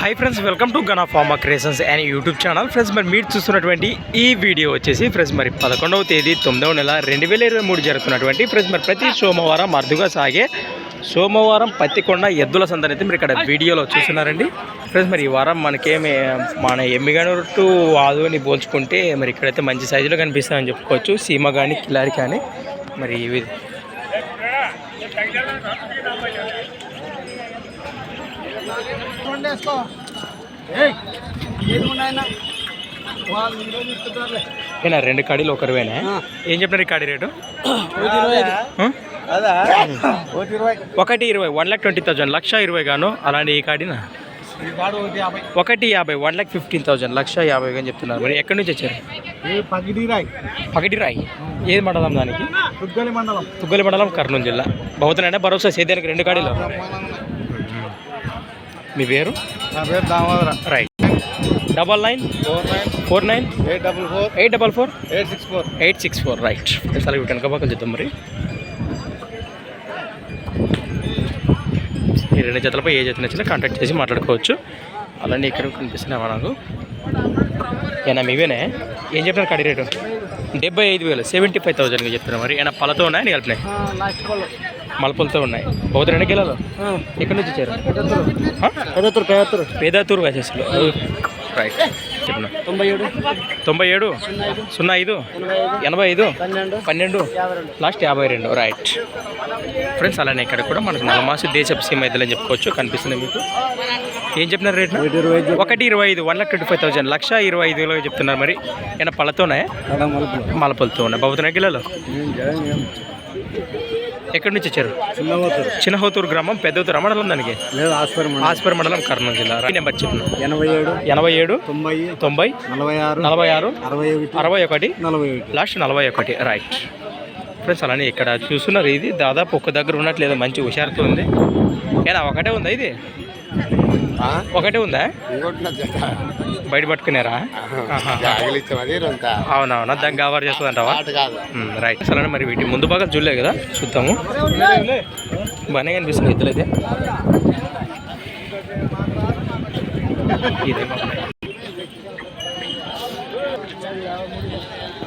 Hi friends welcome to Gana pharma creations and YouTube channel friends మరి మీరు చూస్తున్నటువంటి ఈ వీడియో వచ్చేసి ఫ్రెండ్స్ మరి పదకొండవ తేదీ తొమ్మిదవ నెల రెండు వేల ఇరవై మూడు జరుగుతున్నటువంటి ఫ్రెండ్స్ మరి ప్రతి సోమవారం అరుదుగా సాగే సోమవారం పత్తికొండ ఎద్దుల సందడి అయితే మీరు ఇక్కడ వీడియోలో చూస్తున్నారండి. ఫ్రెండ్స్ మరి ఈ వారం మనకేమి మన ఎమ్మిగనూరు టు ఆదుని పోల్చుకుంటే మరి ఇక్కడైతే మంచి సైజులో కనిపిస్తాయని చెప్పుకోవచ్చు. సీమ కానీ కిలారి కానీ మరి ఇవి ఏనా రెండు కాడీలు ఒకరివేనా ఏం చెప్పినారు ఈ కాడీ రేటు? ఒకటి ఇరవై వన్ ల్యాక్ ట్వంటీ థౌజండ్ లక్ష ఇరవై గాను అలాంటి ఈ కాడినా? ఒకటి యాభై. వన్ ల్యాక్ ఫిఫ్టీన్ థౌజండ్ లక్ష యాభై అని చెప్తున్నారు. మరి ఎక్కడి నుంచి వచ్చారు? పగిడిరాయ్ పగటి రాయి. ఏది మండలం దానికి? దుగ్గలి మండలం. తుగ్గలి మండలం కర్నూలు జిల్లా. బహుతనంటే భరోసా సేద్యానికి రెండు కాడీలు. మీ పేరు? నా పేరు Damodara. Right double nine four nine four nine eight double four eight double four eight six four eight six four right అసలు ఇవి కనుక పక్కన చూద్దాం మరి. ఈ రెండు జతలపై ఏ జత నచ్చినా కాంటాక్ట్ చేసి మాట్లాడుకోవచ్చు. అలానే ఇక్కడ కనిపిస్తున్నాయి మనకు ఏనా మీవేనే? ఏం చెప్పినారు కడి రేటు? డెబ్బై ఐదు వేలు సెవెంటీ ఫైవ్ థౌసండ్గా చెప్తున్నారు మరి. ఏమైనా పళ్ళతో ఉన్నాయి అని కలిపినాయి మలపలతో ఉన్నాయి. బహుత రెండు కిలోలు ఎక్కడి నుంచి వచ్చారు? పేదాతూరు. వేసేసారు రైట్. చెప్పిన? తొంభై ఏడు. తొంభై ఏడు? సున్నా ఐదు? ఎనభై ఐదు? పన్నెండు. లాస్ట్ యాభై రెండు. రైట్. ఫ్రెండ్స్ అలానే ఇక్కడ కూడా మనకు నలమాసి దేశపు సీమ ఇద్దరు అని చెప్పుకోవచ్చు. కనిపిస్తుంది మీకు. ఏం చెప్తున్నారు రేట్ ఒకటి ఇరవై ఐదు ఒకటి one lakh twenty five thousand. లక్ష ఇరవై ఐదు వేలు చెప్తున్నారు మరి. ఏమైనా పళ్ళతోనే? మలపలతో ఉన్నాయి బాబుతున్నాయి కిలోలు ఎక్కడి నుంచి వచ్చారు? చిన్నహోతూరు గ్రామం పెద్దతూరు మండలం దానికి? ఆస్పరం మండలం. కర్నూలు జిల్లా. నెంబర్ చెప్పిన ఎనభై ఏడు ఎనభై ఏడు తొంభై తొంభై నలభై ఆరు నలభై ఆరు అరవై ఒకటి అరవై ఒకటి నలభై ఒకటి. లాస్ట్ నలభై ఒకటి. రైట్. ఫ్రెండ్స్ అలానే ఇక్కడ చూస్తున్నారు ఇది. దాదాపు ఒక్క దగ్గర ఉన్నట్లేదు మంచి హుషారుతో ఉంది. ఏనా ఒకటే ఉందా ఇది? ఒకటే ఉందా? బయట పట్టుకున్నారా. అవునవునా దాన్ని కవర్ చేస్తుందంటావా? రైట్. అసలు మరి వీటి ముందు బాగా చూడలేదు కదా? చూద్దాము. బాగానే కనిపిస్తుంది ఇద్దరైతే బాగున్నాయి.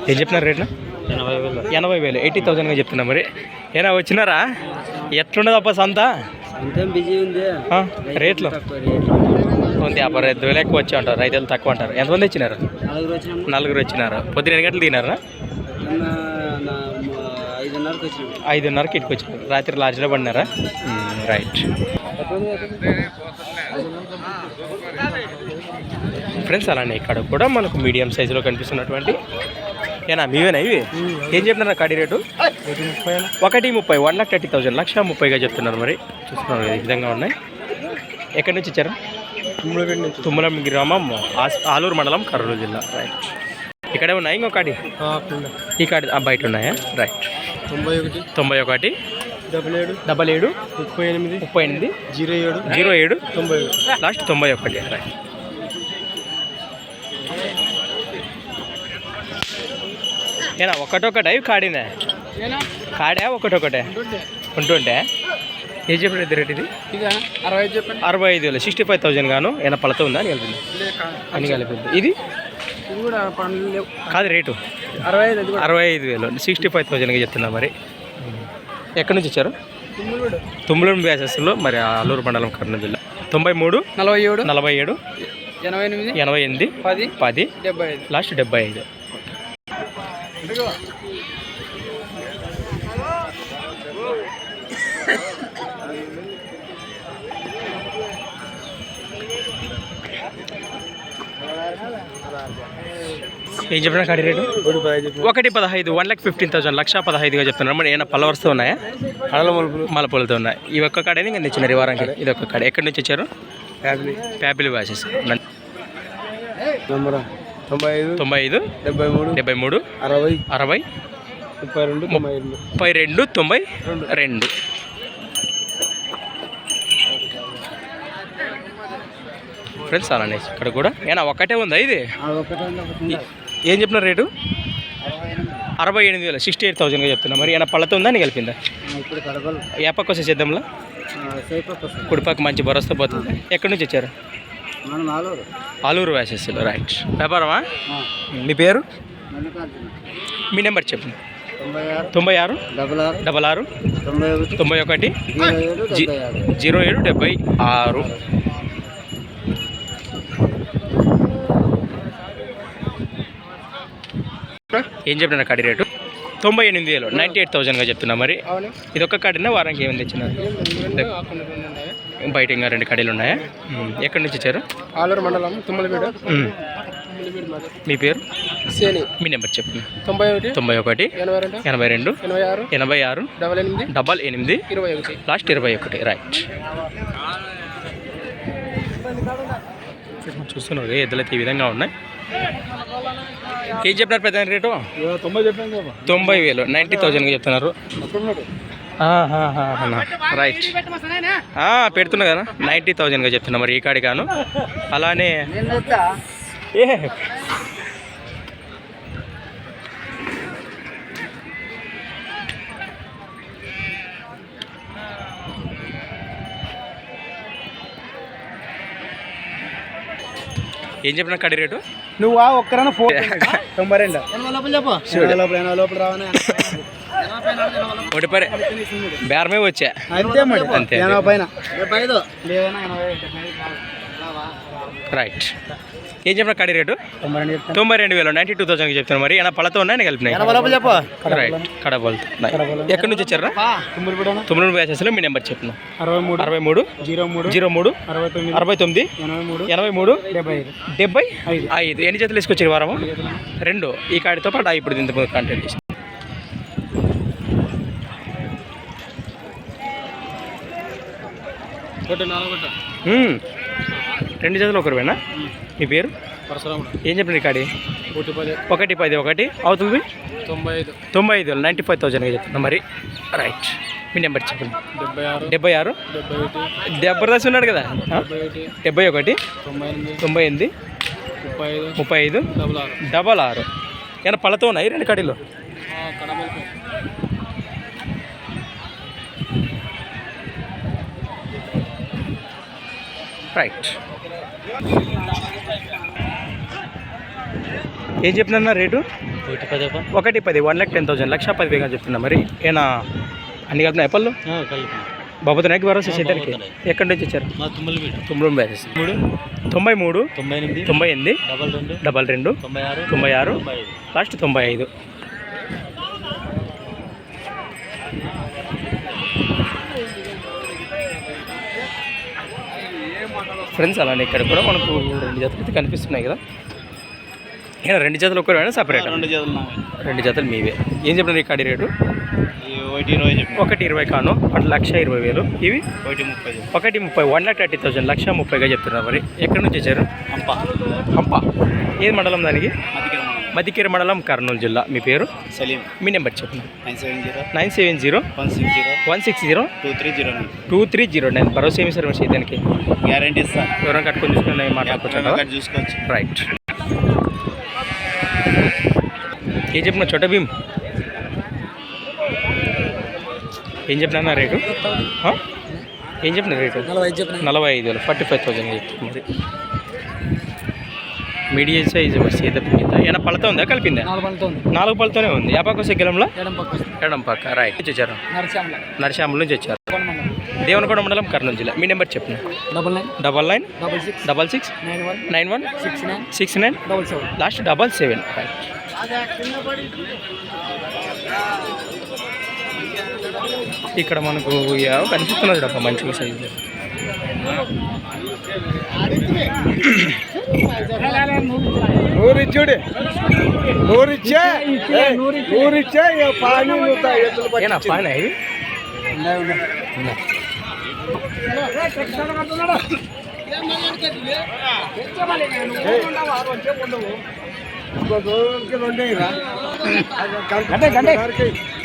ఏం చెప్పినారు రేట్లు? ఎనభై వేలు. ఎనభై వేలు ఎయిటీ థౌసండ్గా చెప్తున్నా మరి. ఏనా వచ్చినారా? ఎట్లుండదు అప్ప సంత? రేట్లు? ఉంది అప్పుడు ఐదు వేలు ఎక్కువ వచ్చి ఉంటారు రైతులు తక్కువ అంటారు ఎంతమంది వచ్చినారు నలుగురు వచ్చినారు పొద్దున ఎన్ని గంటలు తినారా ఐదున్నరకు ఇంటికి వచ్చినారు. రాత్రి లాడ్జ్లో పడినారా? రైట్. ఫ్రెండ్స్ అలానే ఇక్కడ కూడా మనకు మీడియం సైజులో కనిపిస్తున్నటువంటి ఏనా మీవేనా ఇవి? ఏం చెప్తున్నారు కాడి రేటు? ఒకటి ముప్పై వన్ లాక్ థర్టీ థౌసండ్ లక్ష ముప్పైగా చెప్తున్నారు మరి. చూస్తున్నారు ఈ విధంగా ఉన్నాయి. ఎక్కడి నుంచి వచ్చారు? తుమ్మలం గ్రామం ఆలూరు మండలం కర్నూలు జిల్లా. రైట్ ఇక్కడే ఉన్నాయి ఇంకో కాడి? ఈ కాడి ఆ, బయట ఉన్నాయా? రైట్ తొంభై ఒకటి. తొంభై ఒకటి. డబుల్ ఏడు. డబల్ ఏడు. ముప్పై ఎనిమిది. ముప్పై ఎనిమిది. జీరో ఏడు. జీరో ఏడు. తొంభై లాస్ట్ తొంభై ఒకటి. రైట్ ఏనా ఒకటొకటే ఇవి కాడినా? కాడా? ఒకటొకటే ఉంటుంటే ఏం చెప్పిన రేట్ ఇది? అరవై ఐదు చెప్పండి. అరవై ఐదు వేలు. సిక్స్టీ ఫైవ్ థౌసండ్ గాను. ఏమైనా పళ్ళతో ఉందా? అని కలిపింది అని కలిపింది. ఇది? కాదు రేటు. అరవై ఐదు వేలు. సిక్స్టీ ఫైవ్ థౌసండ్గా చెప్తున్నా మరి. ఎక్కడి నుంచి వచ్చారు? తుమ్మలూరు. బ్యాసెస్లో మరి అల్లూరు మండలం కర్నూలు జిల్లా. తొంభై మూడు నలభై ఏడు నలభై ఏడు ఎనభై ఎనిమిది ఎనభై ఎనిమిది పది పది డెబ్బై ఐదు. లాస్ట్ డెబ్బై ఐదు. ఏం చెప్పిన కాడి రేటు? ఒకటి పదహైదు వన్ లాక్ ఫిఫ్టీన్ థౌసండ్ లక్ష పదహైదుగా చెప్తున్నారు. మరి ఏమైనా పళ్ళ వరుస ఉన్నాయా? కడల మలుపులు మలపూలతో ఉన్నాయి. ఈ ఒక్క కాడని ఇంకా తెచ్చినారు ఈ వారానికి? ఇది ఒక్క కాడ. ఎక్కడి నుంచి వచ్చారు ప్యాపిలి నెంబర్ తొంభై ఐదు తొంభై ఐదు డెబ్బై మూడు డెబ్బై మూడు అరవై అరవై ముప్పై రెండు ముప్పై రెండు తొంభై రెండు. ఫ్రెండ్స్ అలానే ఇక్కడ కూడా. ఏనా ఒక్కటే ఉందా ఇది? ఏం చెప్పిన రేటు? అరవై ఎనిమిది వేలు సిక్స్టీ ఎయిట్ థౌసండ్గా చెప్తున్నా. మరి ఏమైనా పళ్ళతో ఉందా అని కలిపిందా? ఏ పక్క వచ్చే సిద్ధంలో కుడిపక్క మంచి భరోసా పోతుంది. ఎక్కడి నుంచి వచ్చారు? ఆలూరు. వ్యాసెస్లో రైట్ వ్యాపారమా? మీ పేరు? మీ నెంబర్ చెప్పండి తొంభై ఆరు. డబల్ ఆరు. తొంభై ఒకటి జీరో ఏడు డెబ్బై ఆరు ఏం చెప్పిన కాడి రేటు? తొంభై ఎనిమిది వేలు నైంటీ ఎయిట్ థౌసండ్గా చెప్తున్నా మరి. ఇది ఒక్క కాడినా వారానికి ఏమైంది ఇచ్చిన బయట ఇంకా రెండు కడీలు ఉన్నాయా. ఎక్కడి నుంచి ఇచ్చారు ఆలూరు మండలం మాది. మీ పేరు? మీ నెంబర్ చెప్పండి. తొంభై ఒకటి తొంభై ఒకటి ఎనభై రెండు ఎనభై ఆరు ఎనభై ఆరు డబల్ ఎనిమిది డబల్ ఎనిమిది ఇరవై ఒకటి. లాస్ట్ ఇరవై ఒకటి. రైట్. చూస్తున్నారు ఎద్దులైతే ఈ విధంగా ఉన్నాయి. ఏం చెప్పినారు పెద్ద రేటు? తొంభై చెప్పాను తొంభై వేలు నైంటీ థౌజండ్గా చెప్తున్నారు రైట్ పెడుతున్నా కదా నైంటీ థౌజండ్గా చెప్తున్నా మరి ఈ కాడి కాను అలానే ఏ. ఏం చెప్పిన కడి రేటు? నువ్వు ఆ ఒక్కరైనా ఫోన్ తొంభై రెండు. చెప్పు. లోపల లోపల రావనే ఒకటి పరే. బేరమే వచ్చా. అంతే మరి. అంతే. ఎనభై పైన రైట్ ఏం చెప్పిన కడి రేటు? తొంభై రెండు రెండు వేలు నైంటీ టూ థౌసండ్కి చెప్తాను మరి. ఏమైనా పళ్ళతో ఉన్నాయి కలిపినాయి? రైట్ కడబోల్తో ఎక్కడి నుంచి వచ్చారా తొమ్మిది బ్యాచెస్లో మీ నెంబర్ చెప్పిన అరవై మూడు. అరవై మూడు. జీరో మూడు. జీరో మూడు. అరవై తొమ్మిది. ఎనభై మూడు. డెబ్బై ఐదు. ఎన్ని జతలు తీసుకొచ్చారు వారము? రెండు. ఈ కాడితో పాటు ఆ ఇప్పుడు ఇంత కంటెంట్ చేసి. ఒకటి నాలుగు. రెండు జతలు ఒకరివేనా? మీ పేరు? పరశురాముడు. ఏం చెప్పిన ఈ కాడి? ఒకటి పది. ఒకటి అవుతుంది తొంభై ఐదు. తొంభై ఐదు నైంటీ ఫైవ్ థౌసండ్గా చెప్తున్నా మరి రైట్. మీ నెంబర్ చెప్పండి. డెబ్బై ఆరు. డెబ్బై ఆరు? డెబ్బై ఒకటి. జబర్దస్త్ ఉన్నాడు కదా? డెబ్బై ఒకటి. తొంభై ఎనిమిది. ముప్పై ఐదు. ముప్పై ఐదు. డబల్ ఆరు. డబల్ ఆరు. ఏమైనా పళ్ళతో ఉన్నాయి రెండు కడీలు? రైట్. ఏం చెప్పినా రేటు? ఒకటి పది ఒకటి పది వన్ ల్యాక్ టెన్ థౌసండ్ లక్ష పది వేగా చెప్తున్నా మరి. ఏనా? అన్ని కలిపిన ఎప్పళ్ళు బాబుతో నాయకు భరోసా చేద్దానికి ఎక్కడి నుంచి వచ్చారు? తొమ్మిది బ్యాచెస్ మూడు. తొంభై మూడు తొంభై ఎనిమిది. తొంభై ఎనిమిది డబల్ రెండు. డబల్ రెండు తొంభై ఆరు. తొంభై ఆరు. లాస్ట్ తొంభై ఐదు. ఫ్రెండ్స్ అలానే ఇక్కడ కూడా మనకు రెండు జతలు అయితే కనిపిస్తున్నాయి కదా. రెండు జతలు ఒక్కరేనా సపరేట్ రెండు చేతులు రెండు జతలు మీవే. ఏం చెప్పినారు ఈ కాడి రేటు? ఒకటి ఇరవై ఒకటి ఇరవై కాను అటు లక్ష ఇరవై వేలు. ఇవి? ఒకటి ముప్పై ఒకటి ముప్పై వన్ లాక్ థర్టీ థౌసండ్ లక్ష ముప్పైగా చెప్తున్నారు మరి. ఎక్కడి నుంచి వచ్చారు? అంప హంప. ఏది మండలం దానికి? మధ్యకేర మండలం కర్నూలు జిల్లా. మీ పేరు? సలీం. మీ నెంబర్ చెప్పండి. Nine seven zero. Nine seven zero. One six zero. One six zero. Two three zero nine. Two three zero nine. భరోసా ఏమి సర్వీస్ దానికి గ్యారంటీ ఇస్తా. ఎవరైనా కట్టుకొని తీసుకుని మాట్లాడుకుంటారా చూసుకోవచ్చు. రైట్. ఏం చెప్పిన చోట భీమ్. ఏం చెప్పినా. రేటు? ఏం చెప్పిన రేటు? నలభై ఐదు చెప్పిన. నలభై ఐదు వేలు. ఫార్టీ ఫైవ్ థౌసండ్ చెప్తుంది మరి మీడియం సైజ్ సీత మీద. ఏమైనా పళ్ళతో ఉందా? కలిపిందా? నాలుగు పళ్ళతోనే ఉంది. ఎడం పక్క ఎడం పక్క రైట్ నుంచి వచ్చారు నరశాముల నుంచి వచ్చారు దేవనకొండ మండలం కర్నూలు జిల్లా. మీ నెంబర్ చెప్పండి. Double nine. Double nine? Double six. Double six? Nine one. Six nine. Six nine? Double seven. Last double seven. ఇక్కడ మనకు కనిపిస్తున్నది డబ్బా మంచిగా సైజు నూరిచ్చుడు. నూరిచ్చే. నూరిచ్చే పాని ఏనా పైన? ఇది గంటే గంటే. ఫ్రెండ్స్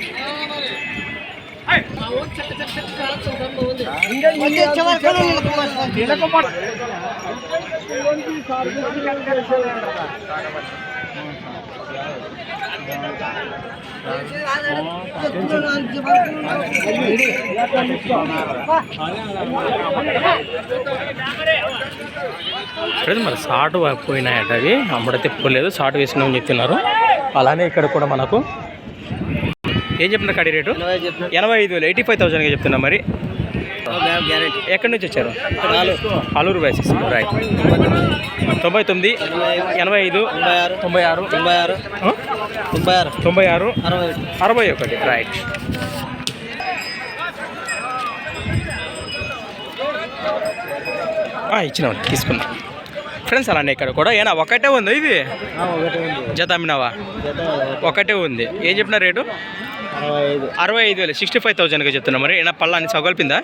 మరి షార్ట్ పోయినాయట అవి. అమ్మడ పోలేదు షార్ట్ వేసినామని చెప్తున్నారు. అలానే ఇక్కడ కూడా మనకు ఏం చెప్తున్నారు కడి రేటు? ఎనభై ఐదు వేలు ఎయిటీ ఫైవ్ థౌసండ్గా చెప్తున్నా మరి. ఎక్కడి నుంచి వచ్చారు? ఆలూరు బైసెస్ రైట్ తొంభై తొమ్మిది ఎనభై ఐదు తొంభై ఆరు తొంభై ఆరు తొంభై ఆరు? తొంభై ఆరు అరవై ఒకటి. అరవై ఒకటి. రైట్ ఇచ్చినాం తీసుకున్నాం. ఫ్రెండ్స్ అలానే ఇక్కడ కూడా. ఏనా ఒకటే ఉంది ఇది? ఒకటి ఉంది. జత అమ్మినావా జత ఒకటే ఉంది. ఏం చెప్పిన రేటు? అరవై ఐదు వేలు సిక్స్టీ ఫైవ్ థౌసండ్గా చెప్తున్నా మరి. ఏనా పళ్ళ అని సగల్పిందా?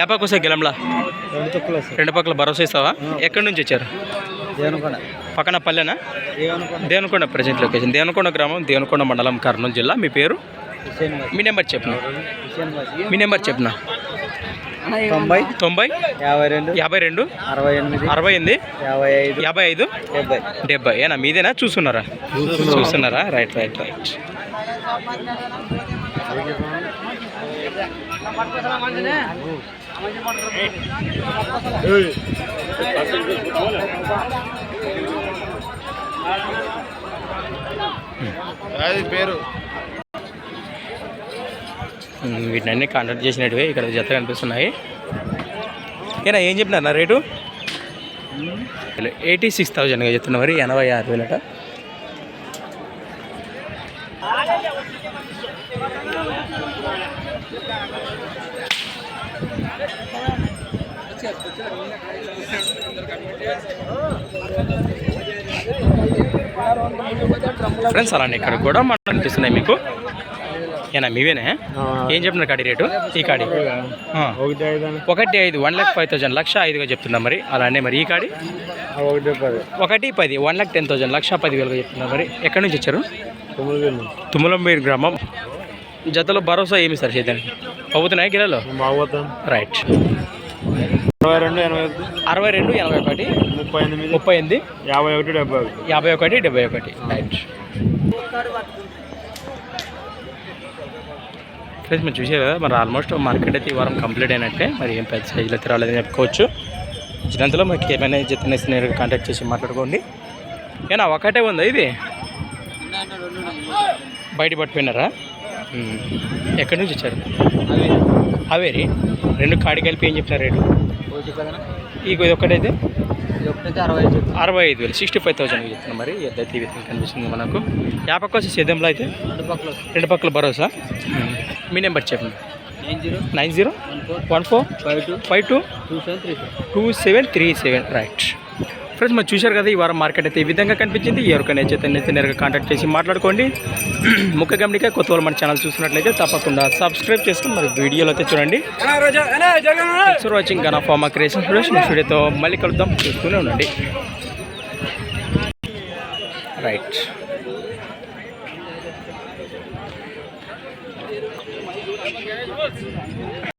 యాపాకోసా గిలంలా? రెండు పక్కల భరోసా ఇస్తావా? ఎక్కడి నుంచి వచ్చారు? పక్కన పల్లెనా? దేవనకొండ. ప్రజెంట్ లొకేషన్ దేవనకొండ గ్రామం దేవనకొండ మండలం కర్నూలు జిల్లా. మీ పేరు? మీ నెంబర్ చెప్పిన? మీ నెంబర్ చెప్పిన? తొంభై తొంభై యాభై రెండు యాభై రెండు అరవై ఎనిమిది అరవై ఎనిమిది యాభై ఐదు యాభై ఐదు డెబ్బై. డెబ్బై. ఏనా మీదేనా? చూస్తున్నారా? చూస్తున్నారా? రైట్ రైట్ రైట్ పేరు ఉమ్, వీటినన్నీ కాంటాక్ట్ చేసినట్టువే ఇక్కడ జత కనిపిస్తున్నాయి. ఏనా ఏం చెప్పినారు నా రేటు? ఎయిటీ సిక్స్ థౌజండ్గా చెప్తున్నా మరి ఎనభై ఆరు వేలట. ఫ్రెండ్స్ అలానే ఇక్కడ కూడా మనం అనిపిస్తున్నాయి మీకు. ఏనా మీవేనే? ఏం చెప్పినారు కాడి రేటు? ఈ కాడి. ఒకటి ఐదు వన్ ల్యాక్ ఫైవ్ థౌసండ్ లక్ష ఐదుగా చెప్తున్నా మరి. అలానే మరి ఈ కాడి? ఒకటి పది పది వన్ ల్యాక్ టెన్ థౌసండ్ లక్ష పదివేలుగా చెప్తున్నా మరి. ఎక్కడి నుంచి వచ్చారు? తుమ్మలంబీర్ గ్రామం. జతలో భరోసా ఏమి సార్ చేద్దానికి? అవుతున్నాయి బాగోతాం రైట్ అరవై రెండు ఎనభై అరవై రెండు ఎనభై ఒకటి. ముప్పై ఎనిమిది. ముప్పై ఎనిమిది. యాభై ఒకటి డెబ్బై ఒకటి. యాభై ఒకటి డెబ్బై ఒకటి. రైట్ ఫ్రెండ్స్ మీరు చూసారు కదా మరి ఆల్మోస్ట్ మార్కెట్ అయితే ఈ వారం కంప్లీట్ అయినట్టే. మరి ఏం పెద్ద సైజులో అయితే రాలేదని చెప్పుకోవచ్చు. ఇచ్చినంతలో మనకి ఏమైనా జతనేసి నేరుగా కాంటాక్ట్ చేసి మాట్లాడుకోండి. ఏనా ఒకటే ఉందా ఇది? బయట పట్టుకున్నారా. ఎక్కడి నుంచి వచ్చారు? అవేరి. రెండు కాడి కలిపి ఏం చెప్పినారు రేటు? ఈ ఇది ఒక్కటైతే అరవై ఐదు అరవై ఐదు వేలు. సిక్స్టీ ఫైవ్ థౌసండ్ చెప్తున్నాం మరి. ఎద్దైతే ఈ విధంగా కనిపిస్తుంది మనకు. యాపక్క వచ్చి సేద్యంలో అయితే? రెండు పక్కల రెండు పక్కల భరోసా? మీ నెంబర్ చెప్పండి. Nine zero. Nine zero. One four. Five two. Five two. Two seven three seven. Right. Friends మరి చూశారు కదా ఈ వారం మార్కెట్ అయితే ఈ విధంగా కనిపించింది. ఎవరికైనా చైతన్య నేరుగా కాంటాక్ట్ చేసి మాట్లాడుకోండి. ముఖ గమనిక కొత్త వాళ్ళు మన ఛానల్ చూసినట్లయితే తప్పకుండా సబ్స్క్రైబ్ చేసుకుని మరి వీడియోలు అయితే చూడండి. For watching Gana pharma creation వీడియోతో మళ్ళీ కలుద్దాం. చూస్తూనే ఉండండి. రైట్